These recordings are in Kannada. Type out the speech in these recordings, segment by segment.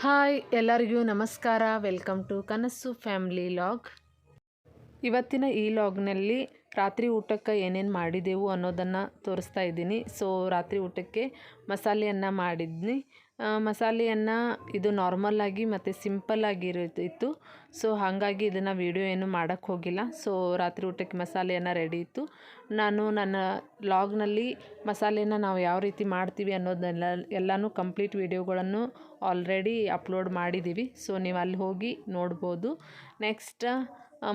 ಹಾಯ್, ಎಲ್ಲರಿಗೂ ನಮಸ್ಕಾರ. Welcome to Kanasu family log. ಇವತ್ತಿನ ಈ ಲಾಗ್ನಲ್ಲಿ ರಾತ್ರಿ ಊಟಕ್ಕೆ ಏನೇನು ಮಾಡಿದೆವು ಅನ್ನೋದನ್ನು ತೋರಿಸ್ತಾ ಇದ್ದೀನಿ. ಸೊ, ರಾತ್ರಿ ಊಟಕ್ಕೆ ಮಸಾಲೆಯನ್ನು ಮಾಡಿದ್ನಿ. ಆ, ಮಸಾಲೆ ಅನ್ನ ಇದು ನಾರ್ಮಲ್ಲಾಗಿ ಮತ್ತು ಸಿಂಪಲ್ಲಾಗಿ ಇತ್ತು. ಸೊ ಹಾಗಾಗಿ ಇದನ್ನು ವೀಡಿಯೋ ಏನು ಮಾಡೋಕ್ಕೆ ಹೋಗಿಲ್ಲ. ಸೊ ರಾತ್ರಿ ಊಟಕ್ಕೆ ಮಸಾಲೆಯನ್ನು ರೆಡಿ ಇತ್ತು. ನಾನು ನನ್ನ ಲಾಗ್ನಲ್ಲಿ ಮಸಾಲೆನ ನಾವು ಯಾವ ರೀತಿ ಮಾಡ್ತೀವಿ ಅನ್ನೋದನ್ನೆಲ್ಲ ಎಲ್ಲನೂ ಕಂಪ್ಲೀಟ್ ವೀಡಿಯೋಗಳನ್ನು ಆಲ್ರೆಡಿ ಅಪ್ಲೋಡ್ ಮಾಡಿದ್ದೀವಿ ಸೊ ನೀವು ಅಲ್ಲಿ ಹೋಗಿ ನೋಡ್ಬೋದು. ನೆಕ್ಸ್ಟ್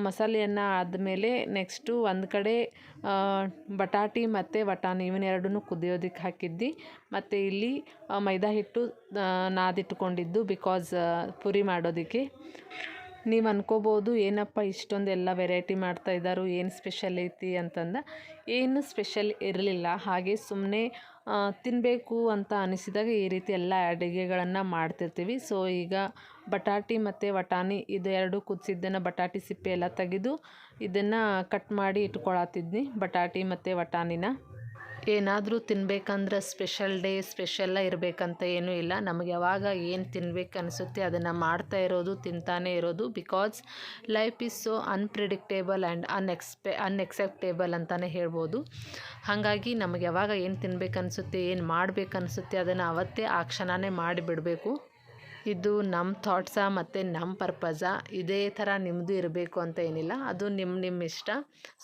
ಮಸಾಲೆಯನ್ನು ಆದಮೇಲೆ ನೆಕ್ಸ್ಟು ಒಂದು ಕಡೆ ಬಟಾಟಿ ಮತ್ತು ವಟಾಣಿ ಇವನ್ನೆರಡನ್ನೂ ಕುದಿಯೋದಕ್ಕೆ ಹಾಕಿದ್ದು. ಮತ್ತು ಇಲ್ಲಿ ಮೈದಾ ಹಿಟ್ಟು ನಾದಿಟ್ಕೊಂಡಿದ್ದು ಬಿಕಾಸ್ ಪುರಿ ಮಾಡೋದಕ್ಕೆ. ನೀವು ಅನ್ಕೋಬೋದು, ಏನಪ್ಪ ಇಷ್ಟೊಂದೆಲ್ಲ ವೆರೈಟಿ ಮಾಡ್ತಾ ಇದ್ದಾರೋ ಏನು ಸ್ಪೆಷಲ್ ಐತಿ ಅಂತಂದ, ಏನು ಸ್ಪೆಷಲ್ ಇರಲಿಲ್ಲ. ಹಾಗೆ ಸುಮ್ಮನೆ ತಿನ್ನಬೇಕು ಅಂತ ಅನಿಸಿದಾಗ ಈ ರೀತಿ ಎಲ್ಲ ಅಡುಗೆಗಳನ್ನು ಮಾಡ್ತಿರ್ತೀವಿ. ಸೊ ಈಗ ಬಟಾಟಿ ಮತ್ತು ವಟಾಣಿ ಇದೆರಡು ಕುದಿಸಿದ್ದನ್ನು ಬಟಾಟಿ ಸಿಪ್ಪೆ ಎಲ್ಲ ತೆಗೆದು ಇದನ್ನು ಕಟ್ ಮಾಡಿ ಇಟ್ಕೊಳತ್ತಿದ್ನಿ. ಬಟಾಟಿ ಮತ್ತು ವಟಾಣಿನ. ಏನಾದರೂ ತಿನ್ಬೇಕಂದ್ರೆ ಸ್ಪೆಷಲ್ ಡೇ ಸ್ಪೆಷಲ್ಲ ಇರಬೇಕಂತ ಏನೂ ಇಲ್ಲ. ನಮಗೆ ಯಾವಾಗ ಏನು ತಿನ್ಬೇಕು ಅನಿಸುತ್ತೆ ಅದನ್ನು ಮಾಡ್ತಾ ಇರೋದು, ತಿಂತಾನೇ ಇರೋದು. Because life is so unpredictable and ಅನ್ಎಕ್ಸ್ಪೆ unacceptable ಅಂತಲೇ ಹೇಳ್ಬೋದು. ಹಾಗಾಗಿ ನಮಗೆ ಯಾವಾಗ ಏನು ತಿನ್ಬೇಕು ಅನಿಸುತ್ತೆ, ಏನು ಮಾಡಬೇಕು ಅನಿಸುತ್ತೆ ಅದನ್ನು ಅವತ್ತೇ ಆ ಕ್ಷಣನೇ ಮಾಡಿಬಿಡಬೇಕು. ಇದು ನಮ್ಮ ಥಾಟ್ಸಾ ಮತ್ತು ನಮ್ಮ ಪರ್ಪಸಾ ಇದೇ ಥರ ನಿಮ್ಮದು ಇರಬೇಕು ಅಂತ ಏನಿಲ್ಲ. ಅದು ನಿಮ್ಮ ನಿಮ್ಮ ಇಷ್ಟ.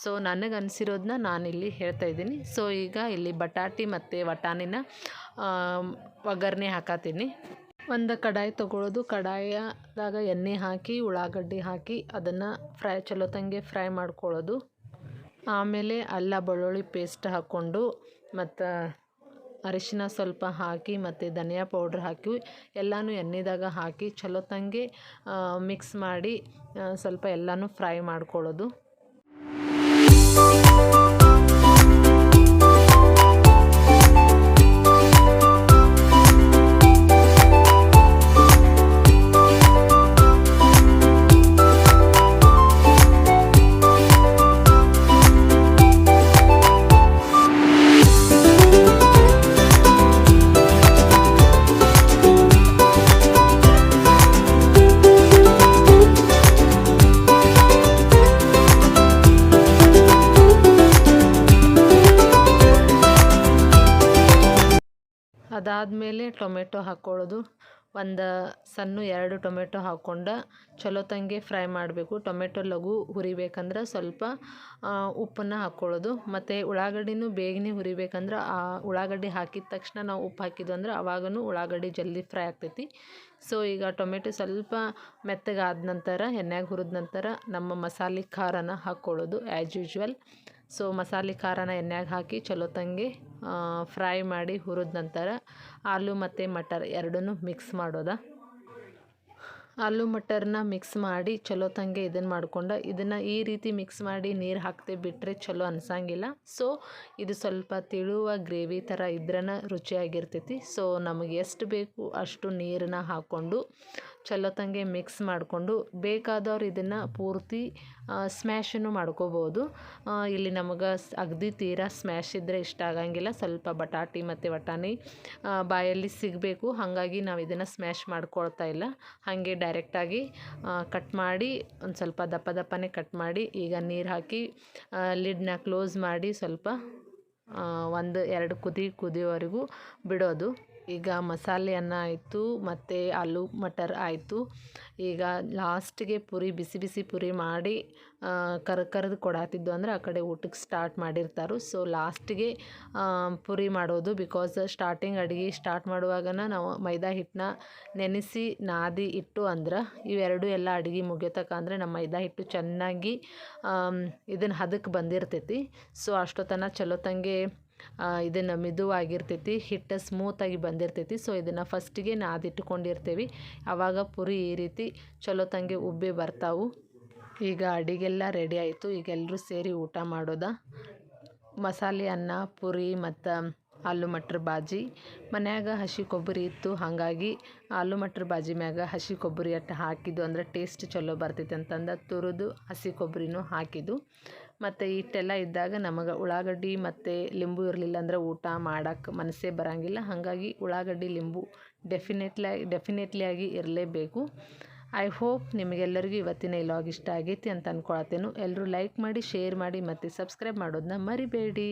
ಸೊ ನನಗೆ ಅನಿಸಿರೋದನ್ನ ನಾನಿಲ್ಲಿ ಹೇಳ್ತಾ ಇದ್ದೀನಿ. ಸೊ ಈಗ ಇಲ್ಲಿ ಬಟಾಟಿ ಮತ್ತು ವಟಾಣಿನ ಒಗ್ಗರಣೆ ಹಾಕತ್ತೀನಿ ಒಂದು ಕಡಾಯಿ ತೊಗೊಳೋದು. ಕಡಾಯದಾಗ ಎಣ್ಣೆ ಹಾಕಿ, ಉಳ್ಳಾಗಡ್ಡಿ ಹಾಕಿ, ಅದನ್ನು ಫ್ರೈ, ಚಲೋ ತಂಗೆ ಫ್ರೈ ಮಾಡ್ಕೊಳ್ಳೋದು ಆಮೇಲೆ ಅಲ್ಲ, ಬೆಳ್ಳುಳ್ಳಿ ಪೇಸ್ಟ್ ಹಾಕ್ಕೊಂಡು ಮತ್ತು ಅರಿಶಿನ ಸ್ವಲ್ಪ ಹಾಕಿ ಮತ್ತು ಧನಿಯಾ ಪೌಡ್ರ್ ಹಾಕಿ ಎಲ್ಲನೂ ಎಣ್ಣೆದಾಗ ಹಾಕಿ ಚಲೋ ತಂಗೆ ಮಿಕ್ಸ್ ಮಾಡಿ ಸ್ವಲ್ಪ ಎಲ್ಲನೂ ಫ್ರೈ ಮಾಡ್ಕೊಳ್ಳೋದು. ಅದಾದಮೇಲೆ ಟೊಮೆಟೊ ಹಾಕ್ಕೊಳ್ಳೋದು ಒಂದು ಸಣ್ಣ ಎರಡು ಟೊಮೆಟೊ ಹಾಕ್ಕೊಂಡು ಚಲೋ ತಂಗೆ ಫ್ರೈ ಮಾಡಬೇಕು. ಟೊಮೆಟೊ ಲಘು ಹುರಿಬೇಕಂದ್ರೆ ಸ್ವಲ್ಪ ಉಪ್ಪನ್ನು ಹಾಕ್ಕೊಳ್ಳೋದು ಮತ್ತು ಉಳ್ಳಾಗಡ್ಡಿನೂ ಬೇಗನೆ ಹುರಿಬೇಕಂದ್ರೆ ಆ ಉಳ್ಳಾಗಡ್ಡಿ ಹಾಕಿದ ತಕ್ಷಣ ನಾವು ಉಪ್ಪು ಹಾಕಿದ್ವು ಅಂದ್ರೆ ಅವಾಗೂ ಉಳ್ಳಾಗಡ್ಡಿ ಜಲ್ದಿ ಫ್ರೈ ಆಗ್ತೈತಿ. ಸೊ, ಈಗ ಟೊಮೆಟೊ ಸ್ವಲ್ಪ ಮೆತ್ತಗಾದ ನಂತರ ಎಣ್ಣೆಗೆ ಹುರಿದ ನಂತರ ನಮ್ಮ ಮಸಾಲೆ ಖಾರನ ಹಾಕ್ಕೊಳ್ಳೋದು ಆ್ಯಸ್ ಯೂಶ್ವಲ್ ಸೊ ಮಸಾಲೆ ಖಾರನ ಎಣ್ಣೆಗೆ ಹಾಕಿ ಚಲೋ ತಂಗೆ ಫ್ರೈ ಮಾಡಿ ಹುರಿದ ನಂತರ ಆಲೂ ಮತ್ತು ಮಟರ್ ಎರಡನ್ನು ಮಿಕ್ಸ್ ಮಾಡೋದ. ಆಲೂ ಮಟರ್ನ ಮಿಕ್ಸ್ ಮಾಡಿ ಚಲೋ ತಂಗೆ ಇದನ್ನು ಮಾಡ್ಕೊಂಡು, ಇದನ್ನು ಈ ರೀತಿ ಮಿಕ್ಸ್ ಮಾಡಿ ನೀರು ಹಾಕ್ತೆ ಬಿಟ್ಟರೆ ಚಲೋ ಅನ್ಸಂಗಿಲ್ಲ. ಸೊ ಇದು ಸ್ವಲ್ಪ ತಿಳುವ ಗ್ರೇವಿ ಥರ ಇದ್ರನ ರುಚಿಯಾಗಿರ್ತೈತಿ. ಸೊ ನಮಗೆ ಎಷ್ಟು ಬೇಕು ಅಷ್ಟು ನೀರನ್ನ ಹಾಕ್ಕೊಂಡು ಚಲೋ ತಂಗೆ ಮಿಕ್ಸ್ ಮಾಡಿಕೊಂಡು ಬೇಕಾದವ್ರು ಇದನ್ನು ಪೂರ್ತಿ ಸ್ಮ್ಯಾಶನ್ನು ಮಾಡ್ಕೋಬೋದು. ಇಲ್ಲಿ ನಮಗೆ ಅಗದಿ ತೀರಾ ಸ್ಮ್ಯಾಶ್ ಇದ್ದರೆ ಇಷ್ಟ ಆಗಂಗಿಲ್ಲ. ಸ್ವಲ್ಪ ಬಟಾಟಿ ಮತ್ತು ಬಟಾಣಿ ಬಾಯಲ್ಲಿ ಸಿಗಬೇಕು. ಹಾಗಾಗಿ ನಾವು ಇದನ್ನು ಸ್ಮ್ಯಾಶ್ ಮಾಡ್ಕೊಳ್ತಾ ಇಲ್ಲ. ಹಾಗೆ ಡೈರೆಕ್ಟಾಗಿ ಕಟ್ ಮಾಡಿ, ಒಂದು ಸ್ವಲ್ಪ ದಪ್ಪ ದಪ್ಪನೇ ಕಟ್ ಮಾಡಿ, ಈಗ ನೀರು ಹಾಕಿ ಲಿಡ್ನ ಕ್ಲೋಸ್ ಮಾಡಿ ಸ್ವಲ್ಪ ಒಂದು, ಎರಡು ಕುದಿ ಕುದಿಯೋವರೆಗೂ ಬಿಡೋದು. ಈಗ ಮಸಾಲೆ ಅನ್ನ ಆಯಿತು, ಮತ್ತು ಆಲೂ ಮಟರ್ ಆಯಿತು. ಈಗ ಲಾಸ್ಟಿಗೆ ಪುರಿ, ಬಿಸಿ ಬಿಸಿ ಪುರಿ ಮಾಡಿ ಕರ್ ಕರೆದು ಕೊಡಾತಿದ್ದು ಅಂದರೆ ಆ ಕಡೆ ಊಟಕ್ಕೆ ಸ್ಟಾರ್ಟ್ ಮಾಡಿರ್ತಾರೆ. ಸೊ ಲಾಸ್ಟಿಗೆ ಪುರಿ ಮಾಡೋದು ಬಿಕಾಸ್ ಸ್ಟಾರ್ಟಿಂಗ್ ಅಡುಗೆ ಸ್ಟಾರ್ಟ್ ಮಾಡುವಾಗ ನಾವು ಮೈದಾ ಹಿಟ್ಟನ್ನ ನೆನೆಸಿ ನಾದಿ ಇಟ್ಟು ಅಂದ್ರೆ ಇವೆರಡು ಎಲ್ಲ ಅಡುಗೆ ಮುಗಿಯತಕ್ಕ ಅಂದರೆ ನಮ್ಮ ಮೈದಾ ಹಿಟ್ಟು ಚೆನ್ನಾಗಿ ಇದನ್ನು ಹದಕ್ಕೆ ಬಂದಿರ್ತೈತಿ. ಸೊ ಅಷ್ಟೊತ್ತನ ಚಲೋ ಇದನ್ನು ಮಿದುವಾಗಿರ್ತೈತಿ, ಹಿಟ್ಟು ಸ್ಮೂತಾಗಿ ಬಂದಿರ್ತೈತಿ. ಸೊ ಇದನ್ನು ಫಸ್ಟಿಗೆ ನಾದಿಟ್ಕೊಂಡಿರ್ತೀವಿ ಆವಾಗ ಪುರಿ ಈ ರೀತಿ ಚಲೋ ತಂಗೆ ಉಬ್ಬಿ ಬರ್ತಾವು. ಈಗ ಅಡಿಗೆಲ್ಲ ರೆಡಿ ಆಯಿತು. ಈಗ ಎಲ್ಲರೂ ಸೇರಿ ಊಟ ಮಾಡೋದ. ಮಸಾಲೆ ಅನ್ನ, ಪುರಿ ಮತ್ತು ಆಲೂ ಮಟ್ರ್ ಬಾಜಿ. ಮನ್ಯಾಗ ಹಸಿ ಕೊಬ್ಬರಿ ಇತ್ತು, ಹಾಗಾಗಿ ಆಲೂ ಮಟ್ರ್ ಬಾಜಿ ಮ್ಯಾಗ ಹಸಿ ಕೊಬ್ಬರಿ ಅಟ್ಟು ಹಾಕಿದ್ದು ಅಂದರೆ ಟೇಸ್ಟ್ ಚಲೋ ಬರ್ತೈತೆ ಅಂತಂದು ತುರಿದು ಹಸಿ ಕೊಬ್ಬರಿನೂ ಹಾಕಿದ್ದು. ಮತ್ತು ಇಷ್ಟೆಲ್ಲ ಇದ್ದಾಗ ನಮಗೆ ಉಳ್ಳಾಗಡ್ಡಿ ಮತ್ತು ಲಿಂಬು ಇರಲಿಲ್ಲ ಅಂದ್ರೆ ಊಟ ಮಾಡೋಕ್ಕೆ ಮನಸ್ಸೇ ಬರೋಂಗಿಲ್ಲ. ಹಾಗಾಗಿ ಉಳ್ಳಾಗಡ್ಡಿ, ಲಿಂಬು ಡೆಫಿನೆಟ್ಲಿ ಡೆಫಿನೆಟ್ಲಿ ಆಗಿ ಇರಲೇಬೇಕು. ಐ ಹೋಪ್ ನಿಮಗೆಲ್ಲರಿಗೂ ಇವತ್ತಿನ ಇಲಾಗ್ ಲಾಗ್ ಇಷ್ಟ ಆಗೈತಿ ಅಂತ ಅಂದ್ಕೊಳತ್ತೇನು ಎಲ್ಲರೂ ಲೈಕ್ ಮಾಡಿ ಶೇರ್ ಮಾಡಿ ಮತ್ತು ಸಬ್ಸ್ಕ್ರೈಬ್ ಮಾಡೋದನ್ನ ಮರಿಬೇಡಿ.